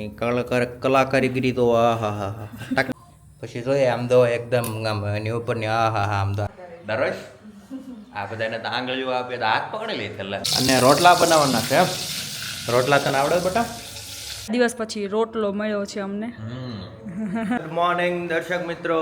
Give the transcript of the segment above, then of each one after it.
એની કલા કારીગરી તો આ હા હા હા. પછી જોઈએ આમ તો એકદમ આમ એની ઉપરની આ હા હા આમ તો. દરરોજ? આ બધાને તો આંગળીઓ આપે તો હાથ પકડી લે છેલ્લે. અને રોટલા બનાવવાના છે એમ? રોટલા તને આવડે બેટા? દિવસ પછી રોટલો મળ્યો છે અમને. ગુડ મોર્નિંગ દર્શક મિત્રો.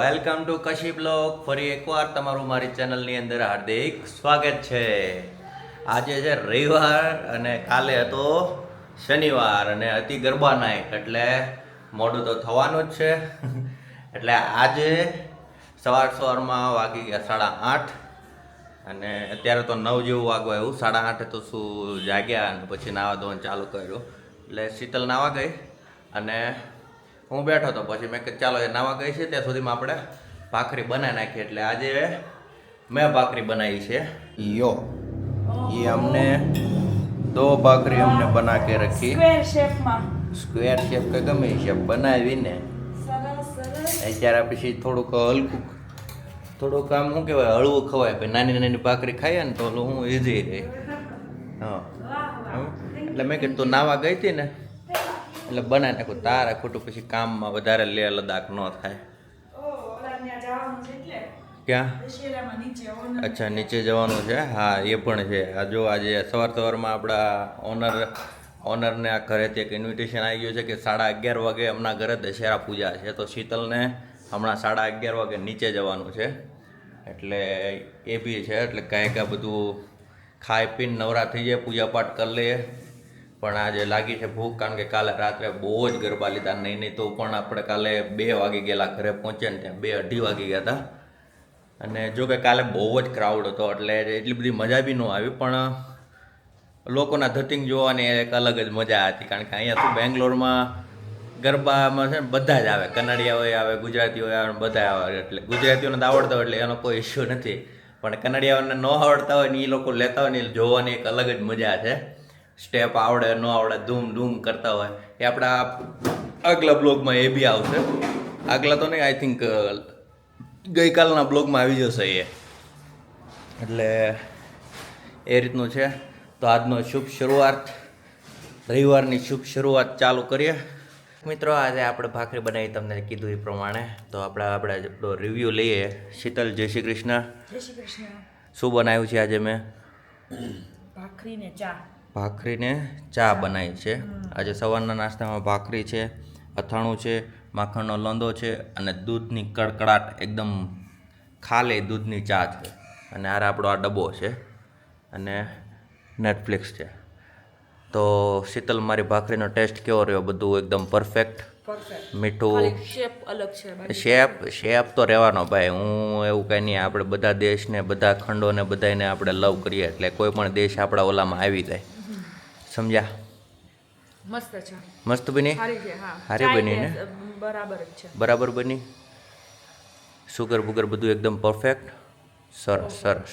Welcome to Kashi blog. ફરી એકવાર તમારું મારી ચેનલની અંદર હાર્દિક સ્વાગત છે. આજે છે રવિવાર અને કાલે હતો શનિવાર અને અતિ ગરબા નાઈટ એટલે મોડું તો થવાનું જ છે. એટલે આજે સવાર સવારમાં વાગી ગયા સાડા આઠ અને અત્યારે તો નવ જેવું વાગવા એવું સાડા આઠે તો શું જાગ્યા અને પછી નાવા ધોવાનું ચાલુ કર્યું. એટલે શીતલ નાવા ગઈ અને હું બેઠો તો પછી મેં ચાલો એ નાવા ગઈ છે, ત્યાં સુધીમાં આપણે ભાખરી બનાવી નાખીએ. એટલે આજે મેં ભાખરી બનાવી છે. યો. એ અમને દો ભાખરી અમને બના કે રખી. સ્ક્વેર શેપમાં સ્ક્વેર શેપ કે ગમે શેપ બનાવીને. અત્યારે પછી થોડુંક હલકું થોડુંક આમ શું કહેવાય હળવું ખવાય. પછી નાની નાની ભાખરી ખાઈએ ને તો હું ઈઝી રહે. હા. એટલે મેં કીધું તું નાવા ગઈ હતી ને એટલે બનાવી નાખું. તારા ખોટું પછી કામમાં વધારે લે લદાખ ન થાય. ક્યાં? અચ્છા નીચે જવાનું છે? હા એ પણ છે. આ જો આજે સવાર સવારમાં આપણા ઓનર ઓનરને આ ઘરેથી એક ઇન્વિટેશન આવી ગયું છે કે સાડા અગિયાર વાગે હમણાં ઘરે દશેરા પૂજા છે. તો શીતલને હમણાં સાડા અગિયાર વાગે નીચે જવાનું છે. એટલે એ બી છે એટલે કાંઈ કાંઈ બધું ખાઈ પીને નવરા થઈ જાય પૂજાપાઠ કરી લઈએ. પણ આજે લાગી છે ભૂખ કારણ કે કાલે રાત્રે બહુ જ ગરબા લીધા. નહીં નહીં તો પણ આપણે કાલે બે વાગી ગયેલા ઘરે પહોંચ્યા ને ત્યાં બે અઢી વાગી ગયા હતા. અને જો કે કાલે બહુ જ ક્રાઉડ હતો, એટલે એટલી બધી મજા બી ન આવી, પણ લોકોના ધતિંગ જોવાની એક અલગ જ મજા હતી, કારણ કે અહીંયા શું બેંગ્લોરમાં ગરબામાં છે ને બધા જ આવે કનડિયા હોય આવે ગુજરાતી હોય આવે બધા આવે, એટલે ગુજરાતીઓને તો આવડતા હોય, એટલે એનો કોઈ ઇશ્યુ નથી, પણ કનડિયાઓને ન આવડતા હોય ને એ લોકો લેતા હોય ને એ જોવાની એક અલગ જ મજા છે. સ્ટેપ આવડે, ન આવડે, ધૂમ ધૂમ કરતા હોય, એ આપણા આગલા બ્લોગમાં એ બી આવશે. આગલા તો નહીં આઈ થિંક ગઈકાલના બ્લોગમાં આવી જશે એ. એટલે એ રીતનું છે. તો આજનો શુભ શરૂઆત રવિવારની શુભ શરૂઆત ચાલુ કરીએ. મિત્રો આજે આપણે ભાખરી બનાવી તમને કીધું એ પ્રમાણે. તો આપણે આપણે આપણો રિવ્યૂ લઈએ. શીતલ જય શ્રી કૃષ્ણ. જય શ્રી કૃષ્ણ. શું બનાવ્યું છે આજે મેં? ભાખરીને ચા. ભાખરીને ચા બનાવી છે. આજે સવારના નાસ્તામાં ભાખરી છે અથાણું છે માખણનો લોંદો છે અને દૂધની કડકડાટ એકદમ ખાલી દૂધની ચા છે. અને આરે આપણો આ ડબ્બો છે અને નેટફ્લિક્સ છે. તો શીતલ મારી ભાખરીનો ટેસ્ટ કેવો રહ્યો? બધું એકદમ પરફેક્ટ પરફેક્ટ મીઠું? શેપ અલગ છે શેપ શેપ તો રહેવાનો ભાઈ. હું એવું કંઈ નહીં આપણે બધા દેશને બધા ખંડોને બધાને આપણે લવ કરીએ. એટલે કોઈ પણ દેશ આપણા ઓલામાં આવી જાય. સમજ્યા? મસ્ત છે. મસ્ત બની? હારી છે હા. સારી બની ને? બરાબર છે. બરાબર બની? સુગર બુગર બધું એકદમ પરફેક્ટ સરસ સરસ.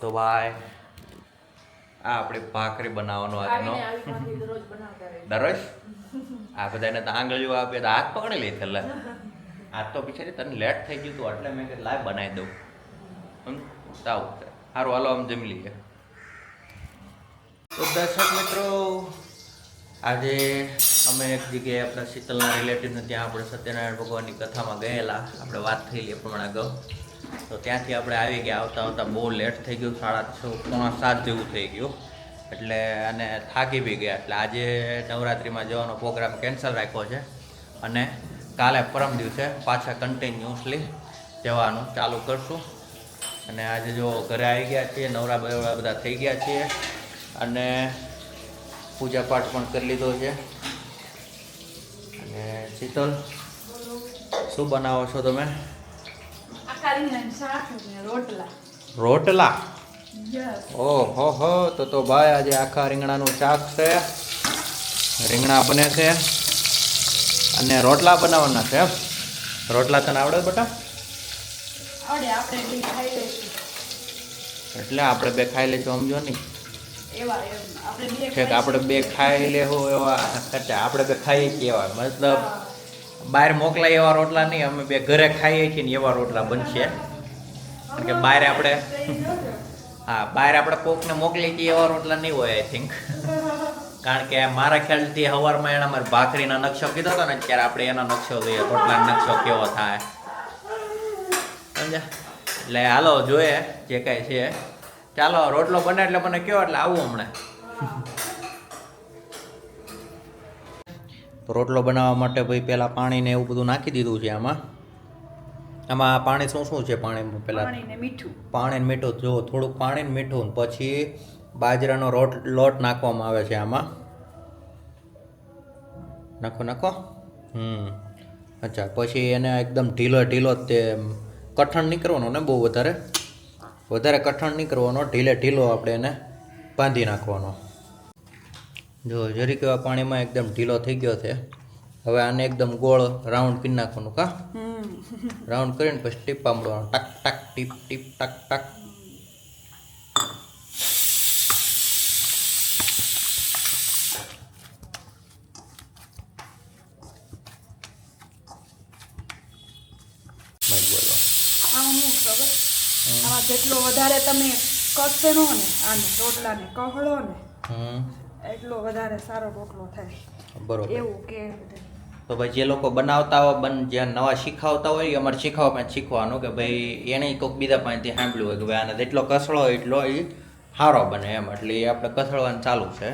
તો ભાઈ આ આપણે ભાખરી બનાવવાનો આજનો દરરોજ બનાવતા રહે દરરોજ? આ બધાને તો આંગળીઓ આપે તો હાથ પકડી લે છેલ્લે. આ તો બિચારી તને લેટ થઈ ગયું હતું એટલે મેં લાય બનાવી દઉં. હમ? સાવ સારું હાલો આમ જમી લઈએ. તો દર્શક મિત્રો આજે અમે એક જગ્યાએ આપણા શીતલના રિલેટિવને ત્યાં આપણે સત્યનારાયણ ભગવાનની કથામાં ગયેલા. આપણે વાત થયેલી એ પ્રમાણે અગાઉ તો ત્યાંથી આપણે આવી ગયા આવતા આવતા બહુ લેટ થઈ ગયું, સાડા છ, પોણા સાત જેવું થઈ ગયું. એટલે અને થાકી બી ગયા. એટલે આજે નવરાત્રિમાં જવાનો પ્રોગ્રામ કેન્સલ રાખ્યો છે. અને કાલે પરમ દિવસે પાછા કન્ટિન્યુઅસલી જવાનું ચાલુ કરશું. અને આજે જો ઘરે આવી ગયા છીએ, નવરા બધા બધા થઈ ગયા છીએ. અને પૂજા પાઠ પણ કરી લીધો છે. અને શીતલ શું બનાવો છો તમે? રોટલા. ઓહો હો તો તો ભાઈ આજે આખા રીંગણાનું શાક છે. રીંગણા બને છે. અને રોટલા બનાવવાના છે એમ? રોટલા તને આવડે બેટા? આવડે આપણે બી ખાઈ લઈશું. એટલે આપણે બે ખાઈ લઈશું સમજો નહીં? આપણે બે ખાઈ લેવું એવા ખર્ચા. આપણે બે ખાઈએ છીએ એવા. મતલબ, બહાર મોકલાય એવા રોટલા નહીં, અમે બે ઘરે ખાઈએ છીએ ને એવા રોટલા બનશે. કારણ કે બહાર આપણે, હા, બહાર આપણે કોકને મોકલી છીએ એવા રોટલા નહીં હોય આઈ થિંક કારણ કે મારા ખ્યાલથી સવારમાં એના મારે ભાખરીના નકશો કીધો હતો ને ત્યારે આપણે એનો નકશો જોઈએ રોટલા નકશો કેવો થાય. સમજ્યા? એટલે હાલો, જોઈએ, જે કાંઈ છે. ચાલો રોટલો બને એટલે મને કયો એટલે આવું હમણાં. તો રોટલો બનાવવા માટે ભાઈ પહેલાં પાણીને એવું બધું નાખી દીધું છે આમાં. આમાં પાણી શું શું છે પહેલાં? પાણી ને મીઠું. પાણી મીઠું જો થોડુંક પાણી ને મીઠું પછી બાજરાનો રોટ લોટ નાખવામાં આવે છે આમાં. નાખો નાખો. હમ. અચ્છા પછી એને એકદમ ઢીલો ઢીલો તે કઠણ નહીં કરવાનો ને બહુ વધારે? વધારે કઠણ નહીં કરવાનો ઢીલે ઢીલો આપણે એને બાંધી નાખવાનો. જો જરીક એવા પાણીમાં એકદમ ઢીલો થઈ ગયો છે. હવે આને એકદમ ગોળ રાઉન્ડ કરી નાખવાનું કા? રાઉન્ડ કરીને પછી ટીપા મળવાનું ટક ટક ટીપ ટીપ ટક ટક ભાઈ બોલો આમાં હું ખબર આમાં જેટલો વધારે તમે કસણો ને આને રોટલાને કહળો ને હમ. એટલો વધારે સારો રોટલો થાય. બરોબર. એવું કે તો ભાઈ જે લોકો બનાવતા હોય બન જે નવા શીખવતા હોય અમારે શીખવા પાસે શીખવાનું કે ભાઈ એને કોઈક બીજા પાસેથી સાંભળ્યું હોય કે ભાઈ આને જેટલો કસળો એટલો એ સારો બને એમ. એટલે એ આપણે કસળવાનું ચાલુ છે.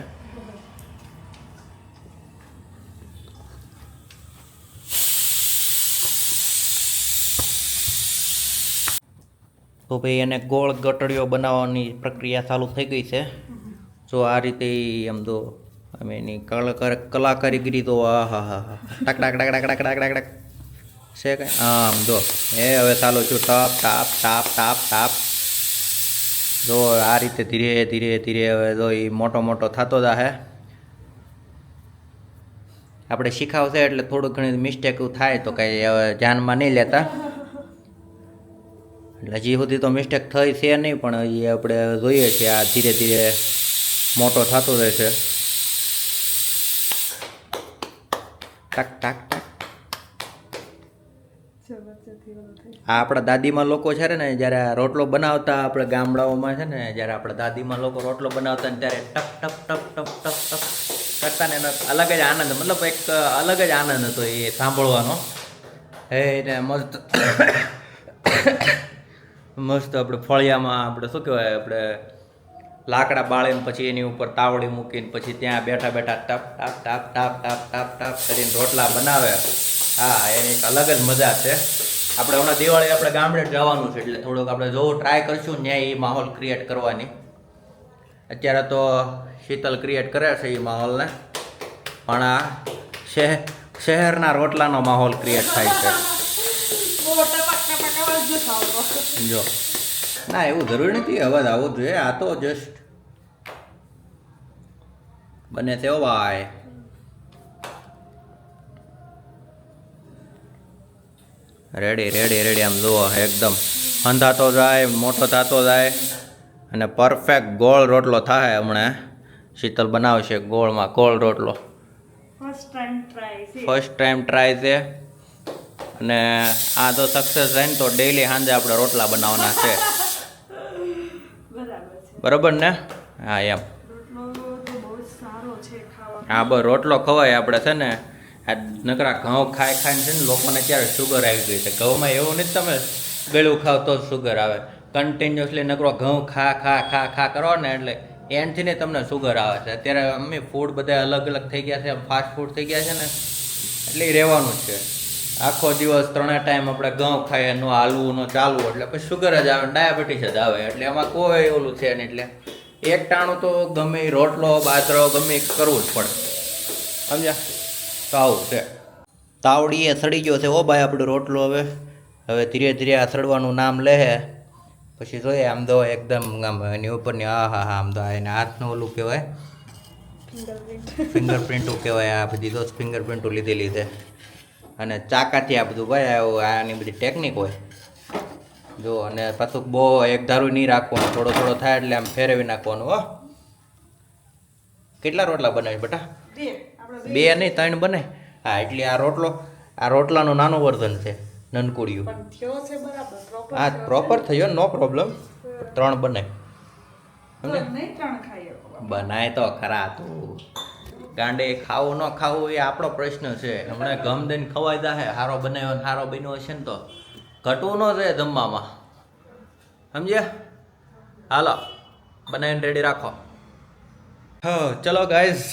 તો ભાઈ એને ગોળ ગટડીઓ બનાવવાની પ્રક્રિયા ચાલુ થઈ ગઈ છે. જો આ રીતે એમ તો અમે એની કલા કારીગરી તો આ હા હા હા. ટાક ટાક ટાક ટાક ટાક ટાક ટાક છે કંઈ આમ જો. એ હવે ચાલો છું ટાપ ટાપ ટાપ ટાપ ટાપ. જો આ રીતે ધીરે ધીરે ધીરે હવે જો એ મોટો મોટો થતો જાહે. આપણે શીખાવશે એટલે થોડું ઘણી મિસ્ટેક થાય તો કંઈ હવે ધ્યાનમાં નહીં લેતા. એટલે હજી સુધી તો મિસ્ટેક થઈ છે નહીં, પણ એ આપણે જોઈએ છીએ આ ધીરે ધીરે મોટો થતો રહેશે ટક આ આપણા દાદીમાં લોકો છે ને, જ્યારે રોટલો બનાવતા આપણે ગામડાઓમાં છે ને, જ્યારે આપણા દાદીમાં લોકો રોટલો બનાવતા ને ત્યારે ટપ ટપ ટપ ટપ ટપ ટપ કરતા ને એનો અલગ જ આનંદ, મતલબ એક અલગ જ આનંદ હતો એ સાંભળવાનો. ને મસ્ત મસ્ત આપણે ફળિયામાં આપણે શું કહેવાય, આપણે લાકડા બાળીને પછી એની ઉપર તાવડી મૂકીને પછી ત્યાં બેઠા બેઠા ટપ, ટાપ ટાપ ટાપ ટાપ ટાપ ટાપ કરીને રોટલા બનાવે. હા, એની એક અલગ જ મજા છે. આપણે હમણાં દિવાળી આપણે ગામડે જવાનું છે, એટલે થોડુંક આપણે જોવું ટ્રાય કરશું ત્યાં એ માહોલ ક્રિએટ કરવાની. અત્યારે તો શીતલ ક્રિએટ કરે છે એ માહોલને. પણ આ શહેર, શહેરના રોટલાનો માહોલ ક્રિએટ થાય છે બહુ ટપક ટપક અવાજ જો ના એવું જરૂરી નથી અવાજ આવવો જોઈએ આ તો જસ્ટ બને તેવો ભાઈ. રેડી રેડી રેડી આમ જુઓ એકદમ. અંધાતો જાય મોટો થતો જાય અને પરફેક્ટ ગોળ રોટલો થાય હમણાં. શીતલ બનાવશે ગોળમાં ગોળ રોટલો. ફર્સ્ટ ટાઈમ ટ્રાય છે. ફર્સ્ટ ટાઈમ ટ્રાય છે. અને આ તો સક્સેસ થાય ને તો ડેઈલી સાંજે આપણે રોટલા બનાવવાના છે. બરાબર ને હા, એમ. હા, બસ, રોટલો ખવાય આપણે છે ને. આ નકરા ઘઉં ખાઈ ખાઈને છે ને લોકોને ત્યારે શુગર આવી ગઈ છે. ઘઉંમાં એવું નથી તમે ગળું ખાવ તો શુગર આવે. કન્ટિન્યુઅસલી નકરો ઘઉં ખા ખા ખા ખા કરો ને એટલે એનથી ને તમને શુગર આવે છે. અત્યારે અમે ફૂડ બધા અલગ અલગ થઈ ગયા છે. ફાસ્ટ ફૂડ થઈ ગયા છે ને. એટલે રહેવાનું જ છે. આખો દિવસ ત્રણે ટાઈમ આપણે ઘઉં ખાઈએ નો હાલવું નો ચાલવું એટલે પછી શુગર જ આવે ડાયાબિટીસ જ આવે એટલે એમાં કોઈ ઓલું છે નહીં એટલે એક ટાણું તો ગમે રોટલો બાજરો ગમે કરવું જ પડે. સમજ્યા? તો આવું છે. તાવડીએ સડી ગયો છે ઓ ભાઈ આપણો રોટલો હવે. હવે ધીરે ધીરે આ સડવાનું નામ લે પછી જોઈએ આમ તો એકદમ આમ એની ઉપરની આ હા હા આમ તો એને હાથનું ઓલું કહેવાય. ફિંગરપ્રિન્ટ ફિંગરપ્રિન્ટો કહેવાય આ બધી તો ફિંગરપ્રિન્ટો લીધેલી છે. અને ચાકાથી આ બધું ભાઈ આવું આની બધી ટેકનિક હોય. જો અને પાછું બહુ એક ધારું નહીં રાખવાનું થોડો થોડો થાય એટલે આમ ફેરવી નાખવાનું હો. કેટલા રોટલા બનાવી બેટા? બે નહીં ત્રણ બને? હા એટલે આ રોટલો આ રોટલાનું નાનું વર્ઝન છે નનકુડિયું. બરાબર પ્રોપર થયો નો પ્રોબ્લેમ ત્રણ બને. બનાય તો ખરા તું. ગાંડે ખાવું ન ખાવું એ આપણો પ્રશ્ન છે. હમણાં ગમ દઈને ખવાય જાહે, હારો બનાવ્યો ને હારો બન્યો હશે ને તો. ઘટવું ન રહે જમવામાં. સમજ્યા? હાલો, બનાવીને રેડી રાખો. હ, ચલો ગાઈઝ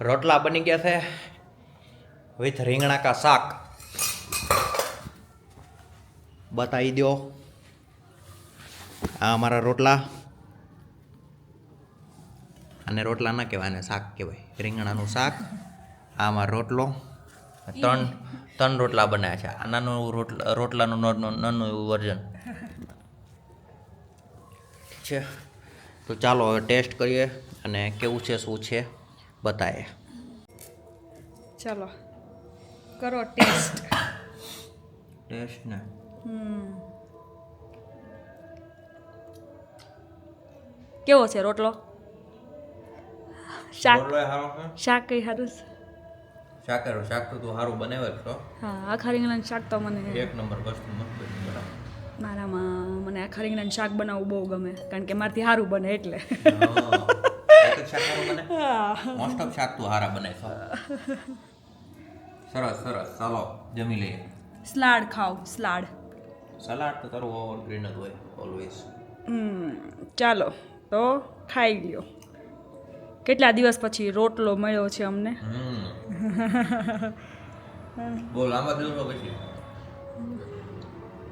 રોટલા બની ગયા છે વિથ રીંગણા કા શાક. બતાવી દો આ અમારા રોટલા. અને રોટલા ના કહેવાય ને શાક કહેવાય. રીંગણાનું શાક આમાં રોટલો ત્રણ ત્રણ રોટલા બનાવ્યા છે. આ નાનું રોટલા રોટલાનું નાનું નાનું એવું વર્ઝન. છે. તો ચાલો હવે ટેસ્ટ કરીએ અને કેવું છે શું છે બતાવીએ. ચાલો. કરો ટેસ્ટ. ટેસ્ટ ને? કેવો છે રોટલો? શાક સારો શાક કઈ સારું છે? શાક હારું. શાક તો તું સારું બનાવે છો. હા આખા રીંગણાનું શાક તો મને એક નંબર વસ્તુ મસ્ત મારામાં મને આખા રીંગણાનું શાક બનાવવું બહુ ગમે કારણ કે મારથી સારું બને એટલે. હારું મોસ્ટ ઓફ શાક તું હારા બને સરસ સરસ. ચાલો જમી લઈએ. સ્લાડ ખાવ સ્લાડ. સલાડ તો તારું ઓવર ગ્રીન જ હોય ઓલવેઝ ચાલો તો ખાઈ લ્યો. કેટલા દિવસ પછી રોટલો મળ્યો છે અમને? બોલ આમાં પછી?